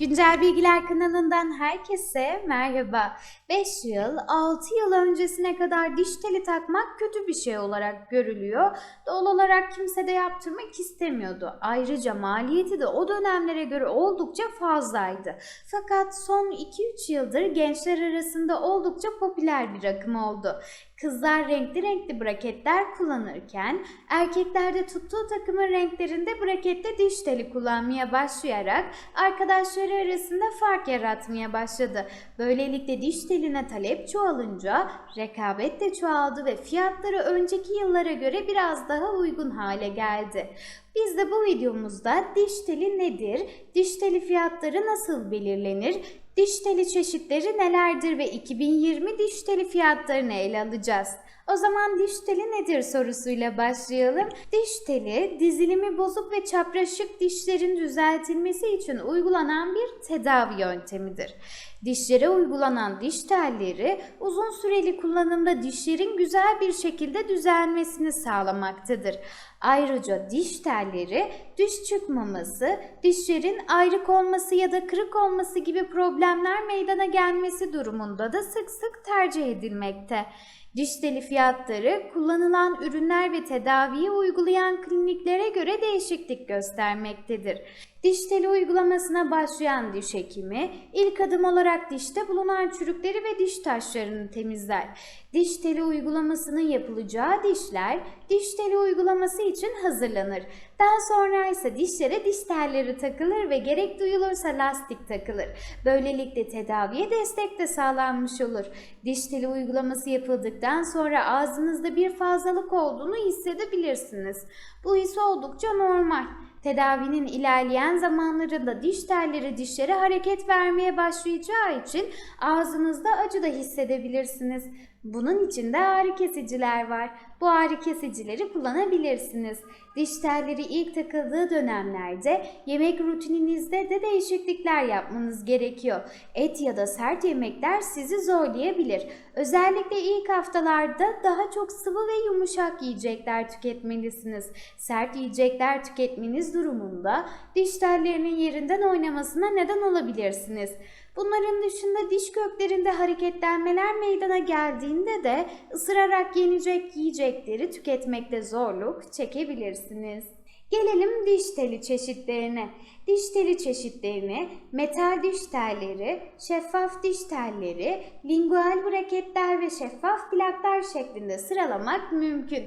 Güncel Bilgiler kanalından herkese merhaba. 5 yıl, 6 yıl öncesine kadar diş teli takmak kötü bir şey olarak görülüyor. Doğal olarak kimse de yaptırmak istemiyordu. Ayrıca maliyeti de o dönemlere göre oldukça fazlaydı. Fakat son 2-3 yıldır gençler arasında oldukça popüler bir akım oldu. Kızlar renkli renkli braketler kullanırken erkekler de tuttuğu takımın renklerinde brakette diş teli kullanmaya başlayarak arkadaşları arasında fark yaratmaya başladı. Böylelikle diş teline talep çoğalınca rekabet de çoğaldı ve fiyatları önceki yıllara göre biraz daha uygun hale geldi. Biz de bu videomuzda diş teli nedir, diş teli fiyatları nasıl belirlenir, diş teli çeşitleri nelerdir ve 2020 diş teli fiyatlarını ele alacağız. O zaman diş teli nedir sorusuyla başlayalım. Diş teli dizilimi bozuk ve çapraşık dişlerin düzeltilmesi için uygulanan bir tedavi yöntemidir. Dişlere uygulanan diş telleri uzun süreli kullanımda dişlerin güzel bir şekilde düzelmesini sağlamaktadır. Ayrıca diş telleri diş çıkmaması, dişlerin ayrık olması ya da kırık olması gibi problemler meydana gelmesi durumunda da sık sık tercih edilmekte. Diş teli fiyatları kullanılan ürünler ve tedaviyi uygulayan kliniklere göre değişiklik göstermektedir. Diş teli uygulamasına başlayan diş hekimi ilk adım olarak dişte bulunan çürükleri ve diş taşlarını temizler. Diş teli uygulamasının yapılacağı dişler diş teli uygulaması için hazırlanır. Daha sonra ise dişlere diş telleri takılır ve gerek duyulursa lastik takılır. Böylelikle tedaviye destek de sağlanmış olur. Diş teli uygulaması yapıldıktan sonra ağzınızda bir fazlalık olduğunu hissedebilirsiniz. Bu his oldukça normal. Tedavinin ilerleyen zamanlarında diş telleri dişlere hareket vermeye başlayacağı için ağzınızda acı da hissedebilirsiniz. Bunun için de ağrı kesiciler var. Bu ağrı kesicileri kullanabilirsiniz. Diş telleri ilk takıldığı dönemlerde yemek rutininizde de değişiklikler yapmanız gerekiyor. Et ya da sert yemekler sizi zorlayabilir. Özellikle ilk haftalarda daha çok sıvı ve yumuşak yiyecekler tüketmelisiniz. Sert yiyecekler tüketmeniz durumunda diş tellerinin yerinden oynamasına neden olabilirsiniz. Bunların dışında diş köklerinde hareketlenmeler meydana geldiğinde de ısırarak yenecek yiyecekleri tüketmekte zorluk çekebilirsiniz. Gelelim diş teli çeşitlerine. Diş teli çeşitlerini metal diş telleri, şeffaf diş telleri, lingual braketler ve şeffaf plaklar şeklinde sıralamak mümkün.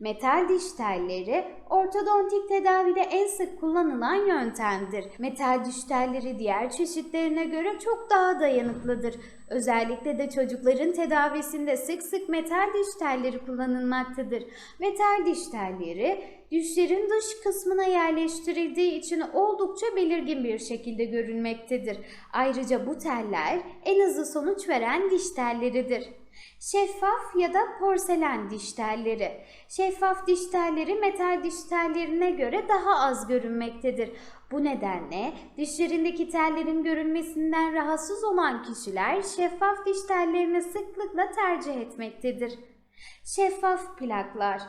Metal diş telleri ortodontik tedavide en sık kullanılan yöntemdir. Metal diş telleri diğer çeşitlerine göre çok daha dayanıklıdır. Özellikle de çocukların tedavisinde sık sık metal diş telleri kullanılmaktadır. Metal diş telleri dişlerin dış kısmına yerleştirildiği için oldukça belirgin bir şekilde görünmektedir. Ayrıca bu teller en hızlı sonuç veren diş telleridir. Şeffaf ya da porselen diş telleri. Şeffaf diş telleri metal diş tellerine göre daha az görünmektedir. Bu nedenle dişlerindeki tellerin görünmesinden rahatsız olan kişiler şeffaf diş tellerini sıklıkla tercih etmektedir. Şeffaf plaklar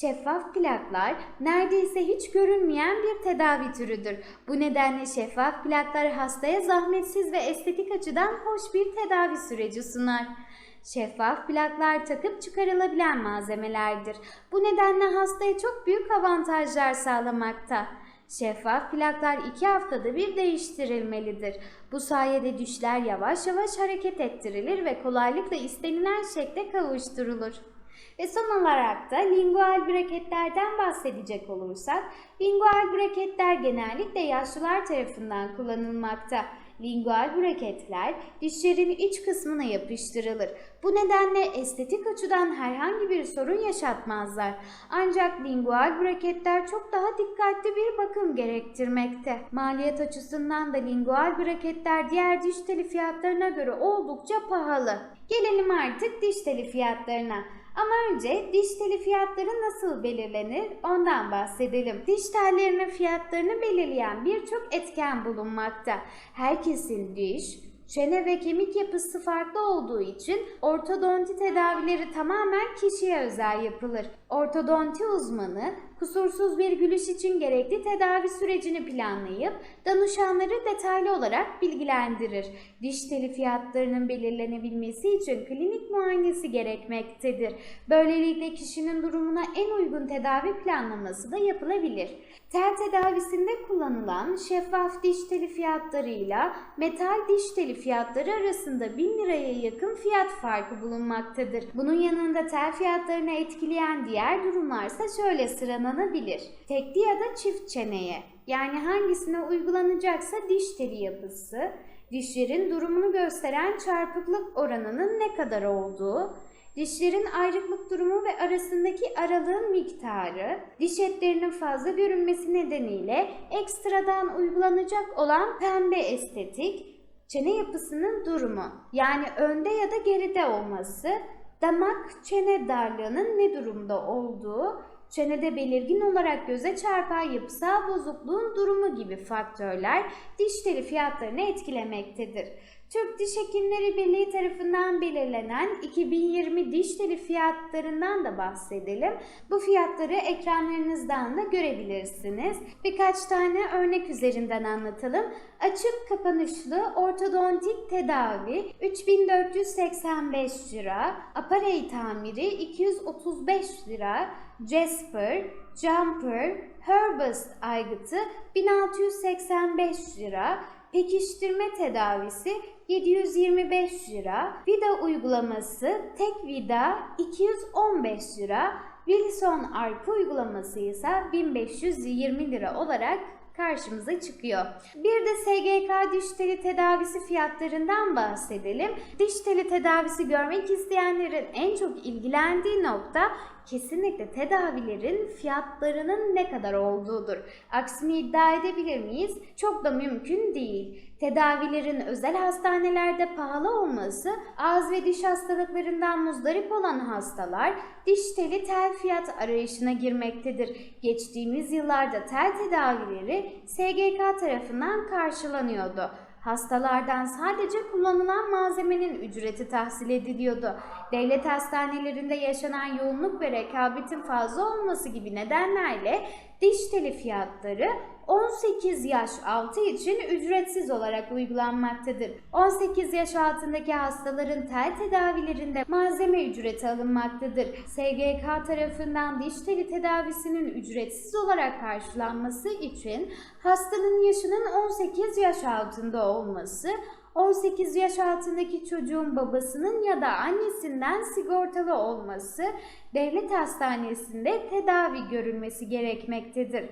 Şeffaf plaklar neredeyse hiç görünmeyen bir tedavi türüdür. Bu nedenle şeffaf plaklar hastaya zahmetsiz ve estetik açıdan hoş bir tedavi süreci sunar. Şeffaf plaklar takıp çıkarılabilen malzemelerdir. Bu nedenle hastaya çok büyük avantajlar sağlamakta. Şeffaf plaklar iki haftada bir değiştirilmelidir. Bu sayede dişler yavaş yavaş hareket ettirilir ve kolaylıkla istenilen şekle kavuşturulur. Ve son olarak da lingual braketlerden bahsedecek olursak, lingual braketler genellikle yaşlılar tarafından kullanılmakta. Lingual braketler dişlerin iç kısmına yapıştırılır. Bu nedenle estetik açıdan herhangi bir sorun yaşatmazlar. Ancak lingual braketler çok daha dikkatli bir bakım gerektirmekte. Maliyet açısından da lingual braketler diğer diş teli fiyatlarına göre oldukça pahalı. Gelelim artık diş teli fiyatlarına. Ama önce diş teli fiyatları nasıl belirlenir ondan bahsedelim. Diş tellerinin fiyatlarını belirleyen birçok etken bulunmakta. Herkesin diş, Çene ve kemik yapısı farklı olduğu için ortodonti tedavileri tamamen kişiye özel yapılır. Ortodonti uzmanı kusursuz bir gülüş için gerekli tedavi sürecini planlayıp danışanları detaylı olarak bilgilendirir. Diş teli fiyatlarının belirlenebilmesi için klinik muayenesi gerekmektedir. Böylelikle kişinin durumuna en uygun tedavi planlaması da yapılabilir. Tel tedavisinde kullanılan şeffaf diş teli fiyatlarıyla metal diş teli fiyatları arasında 1000 liraya yakın fiyat farkı bulunmaktadır. Bunun yanında tel fiyatlarını etkileyen diğer durumlarsa şöyle sıralanabilir. Tekli ya da çift çeneye yani hangisine uygulanacaksa diş teli yapısı, dişlerin durumunu gösteren çarpıklık oranının ne kadar olduğu, dişlerin ayrıklık durumu ve arasındaki aralığın miktarı, diş etlerinin fazla görünmesi nedeniyle ekstradan uygulanacak olan pembe estetik, çene yapısının durumu yani önde ya da geride olması, damak çene darlığının ne durumda olduğu, çenede belirgin olarak göze çarpan yapısal bozukluğun durumu gibi faktörler diş teli fiyatlarını etkilemektedir. Türk Diş Hekimleri Birliği tarafından belirlenen 2020 diş teli fiyatlarından da bahsedelim. Bu fiyatları ekranlarınızdan da görebilirsiniz. Birkaç tane örnek üzerinden anlatalım. Açık kapanışlı ortodontik tedavi 3485 lira, aparey tamiri 235 lira, Jasper, Jumper, Herbust aygıtı 1685 lira, pekiştirme tedavisi 725 lira, vida uygulaması tek vida 215 lira, Wilson arka uygulaması ise 1520 lira olarak karşımıza çıkıyor. Bir de SGK diş teli tedavisi fiyatlarından bahsedelim. Diş teli tedavisi görmek isteyenlerin en çok ilgilendiği nokta kesinlikle tedavilerin fiyatlarının ne kadar olduğudur. Aksini iddia edebilir miyiz? Çok da mümkün değil. Tedavilerin özel hastanelerde pahalı olması, ağız ve diş hastalıklarından muzdarip olan hastalar diş teli tel fiyat arayışına girmektedir. Geçtiğimiz yıllarda tel tedavileri SGK tarafından karşılanıyordu. Hastalardan sadece kullanılan malzemenin ücreti tahsil ediliyordu. Devlet hastanelerinde yaşanan yoğunluk ve rekabetin fazla olması gibi nedenlerle diş teli fiyatları 18 yaş altı için ücretsiz olarak uygulanmaktadır. 18 yaş altındaki hastaların tel tedavilerinde malzeme ücreti alınmaktadır. SGK tarafından diş teli tedavisinin ücretsiz olarak karşılanması için hastanın yaşının 18 yaş altında olması, 18 yaş altındaki çocuğun babasının ya da annesinden sigortalı olması, devlet hastanesinde tedavi görülmesi gerekmektedir.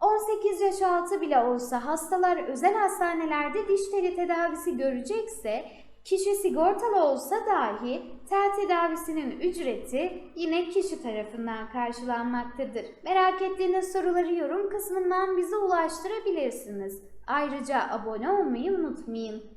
18 yaş altı bile olsa hastalar özel hastanelerde diş teli tedavisi görecekse, kişi sigortalı olsa dahi tel tedavisinin ücreti yine kişi tarafından karşılanmaktadır. Merak ettiğiniz soruları yorum kısmından bize ulaştırabilirsiniz. Ayrıca abone olmayı unutmayın.